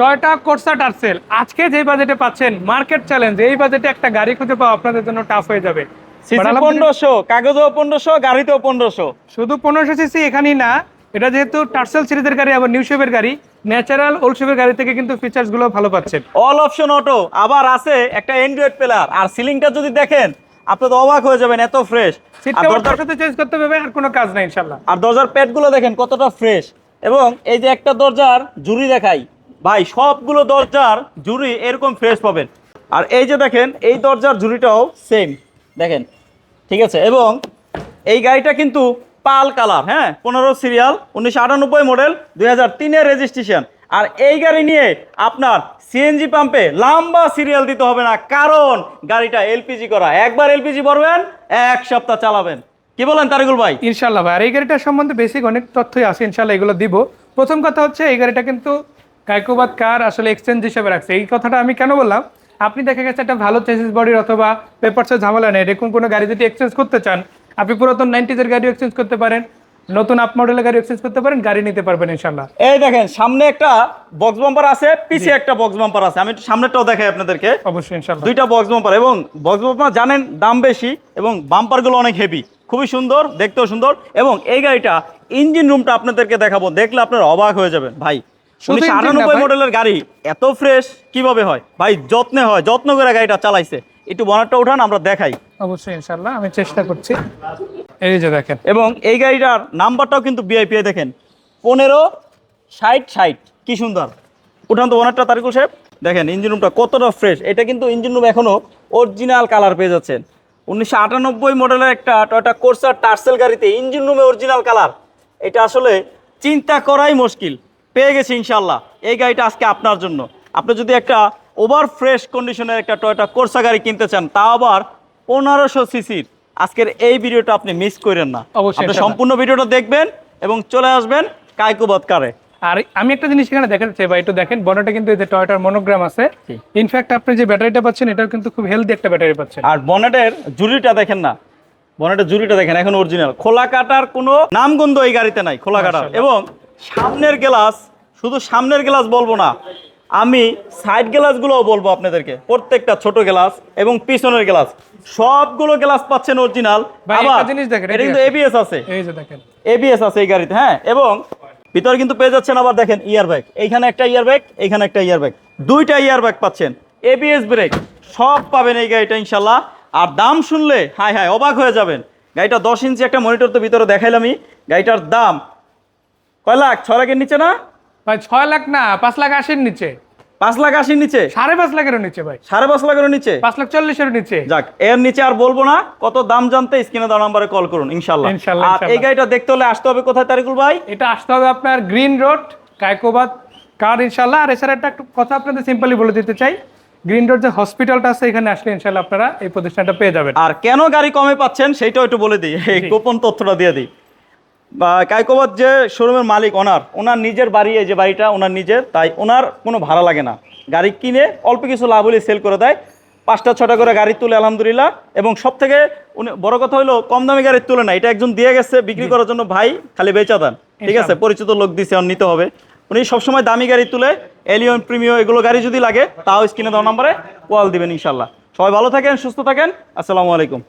Toyota Corsa tassel. আজকে যে বাজেটে পাচ্ছেন মার্কেট চ্যালেঞ্জ এই বাজেটে একটা গাড়ি খুঁজে পাওয়া আপনাদের জন্য টাফ হয়ে যাবে। পনেরোশো কাগজও পনেরোশো গাড়িতেও পনেরোশো। শুধু পনেরোশো সিসি এখানেই না এটা যেহেতু টার্সেল সিরিজের গাড়ি আবার নিউ শেপের গাড়ি ন্যাচারাল ওল্ড শেপের গাড়ি থেকে কিন্তু ফিচার্সগুলো ভালো পাচ্ছেন। অল অপশন অটো আবার আছে একটা অ্যান্ড্রয়েড প্লেয়ার আর সিলিংটা যদি দেখেন আপনি তো অবাক হয়ে যাবেন এত ফ্রেশ সিট আর কভার দরজার সাথে চেঞ্জ করতে হবে আর কোনো কাজ নাই ইনশাল্লাহ। আর দরজার প্যাডগুলো দেখেন কতটা ফ্রেশ এবং এই যে একটা দরজার জুরি দেখাই ভাই, সবগুলো দরজার জুরি এরকম ফ্রেশ পাবেন। আর এই যে দেখেন, এই দরজার জুরিটাও সেম দেখেন, ঠিক আছে? এবং এই গাড়িটা কিন্তু পাল কালার হ্যাঁ? পনেরো সিরিয়াল উনিশশো আটানব্বই মডেল দুই হাজার তিনের রেজিস্ট্রেশন আর এই গাড়ি নিয়ে আপনার সিএনজি পাম্পে লম্বা সিরিয়াল দিতে হবে না, কারণ গাড়িটা এলপিজি করা। একবার এলপিজি ভরবেন, এক সপ্তাহ চালাবেন। কি বলেন তারিকুল ভাই? ইনশাল্লাহ ভাই, আর এই গাড়িটার সম্বন্ধে বেসিক অনেক তথ্যই আছে ইনশাল্লাহ এগুলো দিব। প্রথম কথা হচ্ছে, এই গাড়িটা কিন্তু কাইকোবাদ কার আসলে এক্সচেঞ্জ হিসেবে রাখছে? এই কথাটা আমি কেন বললাম? আপনি দেখা গেছে একটা ভালো চেসিস বডির অথবা পেপারসের ঝামেলা নেই। এরকম কোনো গাড়ি যদি এক্সচেঞ্জ করতে চান আপনি পুরাতন নাইনটিজের গাড়ি এক্সচেঞ্জ করতে পারেন নতুন আপ মডেলের গাড়ি এক্সচেঞ্জ করতে পারেন গাড়ি নিতে পারবেন ইনশাল্লাহ এই দেখেন সামনে একটা বক্স বাম্পার আছে পিছে একটা বক্স বাম্পার আছে। আমি একটু সামনেরটাও দেখাই আপনাদেরকে। অবশ্যই ইনশাল্লাহ দুইটা বক্স বাম্পার এবং বক্স বাম্পার জানেন দাম বেশি এবং বাম্পারগুলো অনেক হেভি খুবই সুন্দর দেখতেও সুন্দর এবং এই গাড়িটা ইঞ্জিন রুমটা আপনাদেরকে দেখাবো। দেখলে আপনারা অবাক হয়ে যাবেন। ভাই উনিশশো। মডেলের গাড়ি এত ফ্রেশ কীভাবে হয়? ভাই যত্নে হয় যত্ন করে গাড়িটা চালাইছে। একটু বনারটা উঠান আমরা দেখাই। অবশ্যই ইনশাল্লাহ আমি চেষ্টা করছি। এই যে দেখেন। এবং এই গাড়িটার নাম্বারটাও কিন্তু বিআইপি দেখেন। পনেরো ষাট ষাট কি সুন্দর। উঠান তো ওনারটা তারিকুল সাহেব। দেখেন ইঞ্জিন রুমটা কতটা ফ্রেশ এটা কিন্তু ইঞ্জিন রুম এখনও অরিজিনাল কালার পেয়ে যাচ্ছেন। উনিশশো আটানব্বই মডেলের একটা টয়টা কোর্সার টার্সেল গাড়িতে ইঞ্জিন রুমে অরিজিনাল কালার এটা আসলে চিন্তা করাই মুশকিল। পেয়ে গেছি ইনশাল্লাহ এই গাড়িটা আজকে আপনার জন্য। আপনি যদি একটা ওভার ফ্রেশ কন্ডিশনের একটা টয়টা কোর্সা গাড়ি কিনতে চান তাও আবার পনেরোশো সিসির আজকের এই ভিডিওটা আপনি মিস করেন না। অবশ্যই, আপনি সম্পূর্ণ ভিডিওটা দেখবেন এবং চলে আসবেন কারে আর আমি একটা জিনিস এখানে দেখাতে চাই ভাই একটু দেখেন বনেটে কিন্তু যে টয়টার মনোগ্রাম আছে। ইনফ্যাক্ট আপনি যে ব্যাটারিটা পাচ্ছেন এটাও কিন্তু খুব হেলদি একটা ব্যাটারি পাচ্ছেন। আর বনেটের জুরিটা দেখেন না। বনেটের জুরিটা দেখেন এখন অরিজিনাল খোলা কাটার কোনো নামগন্ধ এই গাড়িতে নাই খোলা কাটার। এবং সামনের গ্লাস শুধু সামনের গ্লাস বলব না আমি সাইড গ্লাসগুলোও বলব আপনাদেরকে। প্রত্যেকটা ছোট গ্লাস এবং পিছনের গ্লাস। সবগুলো গ্লাস পাচ্ছেন অরিজিনাল ভাই, আবার জিনিস দেখেন, এটা কিন্তু এবিএস আছে? এই যে দেখেন। এবিএস আছে এই গাড়িতে হ্যাঁ? এবং ভিতরে কিন্তু পেয়ে যাচ্ছেন আবার দেখেন ইয়ার ব্যাগ এইখানে একটা ইয়ার ব্যাগ এইখানে একটা ইয়ার ব্যাগ দুইটা ইয়ার ব্যাগ পাচ্ছেন। এবিএস ব্রেক সব পাবেন এই গাড়িটা ইনশাল্লাহ। আর দাম শুনলে হায় হায় অবাক হয়ে যাবেন। গাড়িটা দশ ইঞ্চি একটা মনিটর তো ভিতরে দেখাইলামই। গাড়িটার দাম কয় লাখ? ছয় লাখের নিচে না? ভাই ছয় লাখ না পাঁচ লাখ আশির নিচে। পাঁচ লাখ আশির নিচে? সাড়ে পাঁচ লাখেরও নিচে ভাই। সাড়ে পাঁচ লাখের নিচে? পাঁচ লাখ চল্লিশের নিচে। যাক এর নিচে আর বলব না। কত দাম জানতে স্ক্রিনে দেওয়া নাম্বারে কল করুন ইনশাল্লাহ ইনশাল্লাহ, আর এই গাড়িটা দেখতে হলে আসতে হবে কোথায় তারিকুল ভাই? এটা আসতে হবে আপনার গ্রিন রোড কায়কোবাদ কার ইনশাল্লাহ আর এছাড়া একটা একটু কথা আপনাদের সিম্পলি বলে দিতে চাই। গ্রিন রোড যে হসপিটালটা আছে এখানে আসলে ইনশাল্লাহ আপনারা এই প্রতিষ্ঠানটা পেয়ে যাবেন। আর কেন গাড়ি কমে পাচ্ছেন সেটাও একটু বলে দিই। এই গোপন তথ্যটা দিয়ে দিই। বা কাইকোবাদ যে শোরুমের মালিক ওনার ওনার নিজের বাড়ি এই যে বাড়িটা ওনার নিজের তাই ওনার কোনো ভাড়া লাগে না। গাড়ি কিনে অল্প কিছু লাভ হলে সেল করে দেয়। পাঁচটা ছটা করে গাড়ি তুলে আলহামদুলিল্লাহ। এবং সব থেকে উনি বড় কথা হলো কম দামি গাড়ির তুলে না এটা একজন দিয়ে গেছে বিক্রি করার জন্য ভাই খালি বেচা দেন। ঠিক আছে পরিচিত লোক দিছে নিতে হবে। উনি সবসময় দামি গাড়ি তুলে এলিয়ন প্রিমিও এগুলো গাড়ি যদি লাগে তাও স্ক্রিনে দেওয়া নাম্বারে কল দিবেন ইনশাল্লাহ সবাই ভালো থাকেন সুস্থ থাকেন। আসসালামু আলাইকুম।